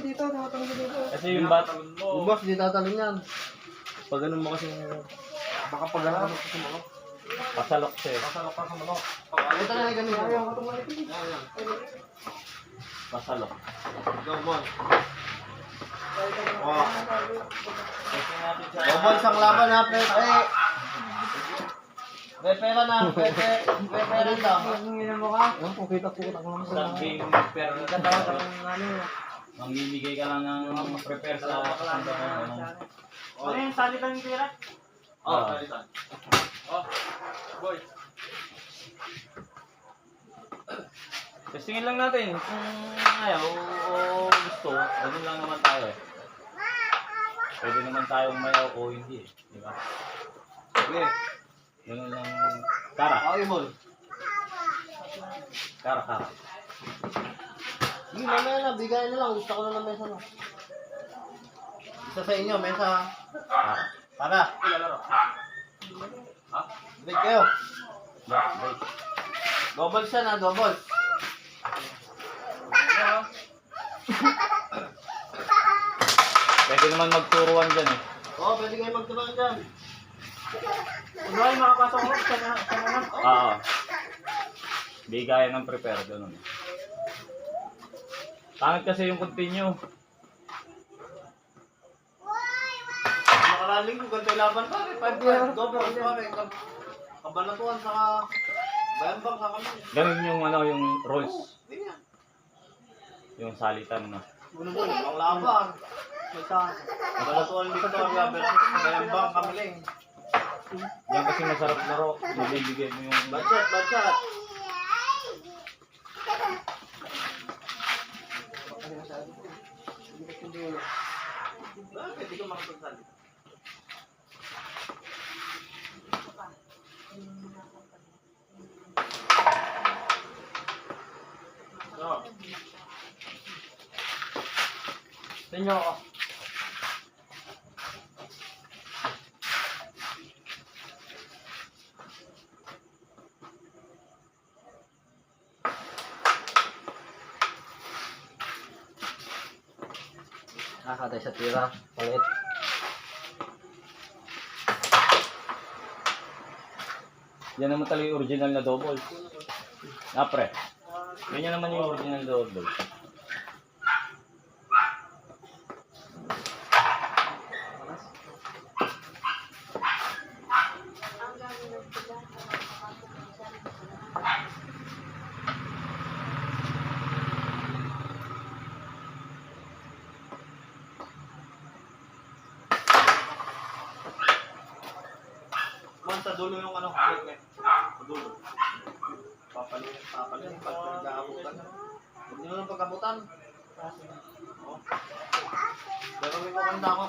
dito, tumatalon ka dito. Kasi yung bat, Yung boss, di tatalon yan. pag ganun mo kasi Baka pag ano ka sa mga. pasalok siya eh. Pasalok ka sa mga. Ito na yung ganito. Ayaw ka tumalik. Ayan. Pasalok. Go, boss. Oh. Natin sa... Ang laban ha, Pepe. Pepe ka na, Pepe. Pepe rin lang. Ang mo ka? Ang pukita pukita ko lang Sa game prepare ka ano. Mangbibigay ka lang ng prepare sa kanta ko. Ano yung sali lang yung pera? Oh, Oh, boy. Testingin lang natin kung ayaw o gusto. Ganun lang naman tayo eh. Pwede naman tayong mayaw o hindi eh. Di ba? Okay. Ganun lang. Kara. Okay, boy. Kara, kara. Hindi, mamaya na, bigay na lang. Gusto ko na ng mesa na. Isa sa inyo, mesa. Para. Ha? Break kayo. Break. Double siya na, double. Pwede naman magturuan dyan eh. Oo, pwede kayo magturuan dyan. Ano ay makapasok ko sa na. Oo. Di gaya ng prepare. Ganun. Pangit kasi yung continue. Nakaraling ko, ganito laban pare. 5 double pare. Kab- Kabanatuan saka bayambang sa kami. Ganun yung ano yung rules. Yung salitan na. Bunubuno, ang laban. Isa. Kabanatuan dito. Bayambang kami lang. Yan kasi masarap laro. Nabibigay mo yung... Budget, budget. Bakit di ka makapagsalita? So. Tingnan ako. Nakakatay sa tira. Palit. Yan naman talaga yung original na double. Ah, pre. Ganyan naman yung original double. Man, sa dulo yung ano, halik eh. Sa dulo. Papalit, papalit. Pag nag-aabutan. Huwag nyo lang pagkabutan. Oh. Pero may kumanda ako.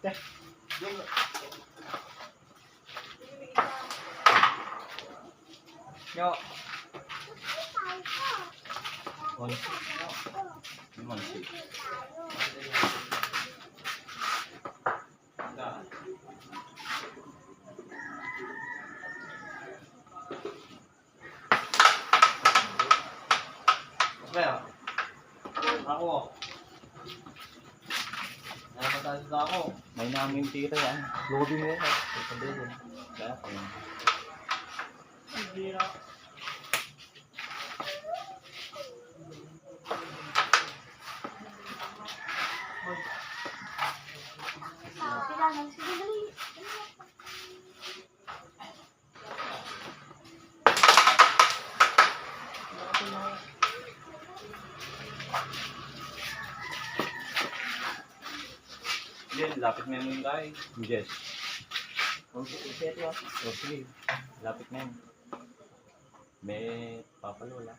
Teh, yung... Yo, One. Yung one ako. Napatalo na ako. May namin tira yan. Lodi mo ako. Kaya, ayun. Hindi na. Yan, lapit na yung guy. Yes. O sige, lapit na yun. May papalola.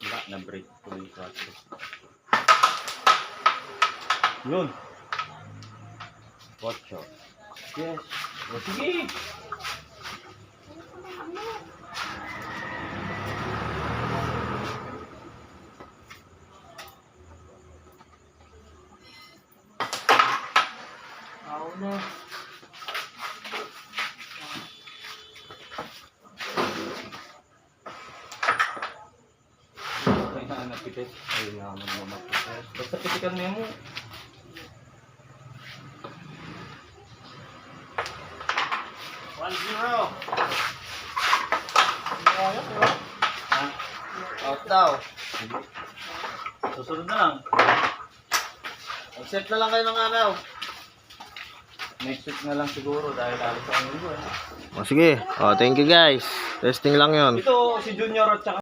Wala, na-break ko yung kwarto. Yun. Ocho. Yes. O sige. Ako na. Kailangan na pitik. Ayun nga, magmamatpitik. Basta pitikan mo yan mo. One zero. Ha? Out daw. Sige. Susunod na lang. Accept na lang kayo ng araw. Next week na lang siguro dahil alis ang linggo eh. O sige. O, thank you guys. Testing lang yon. Ito si Junior at saka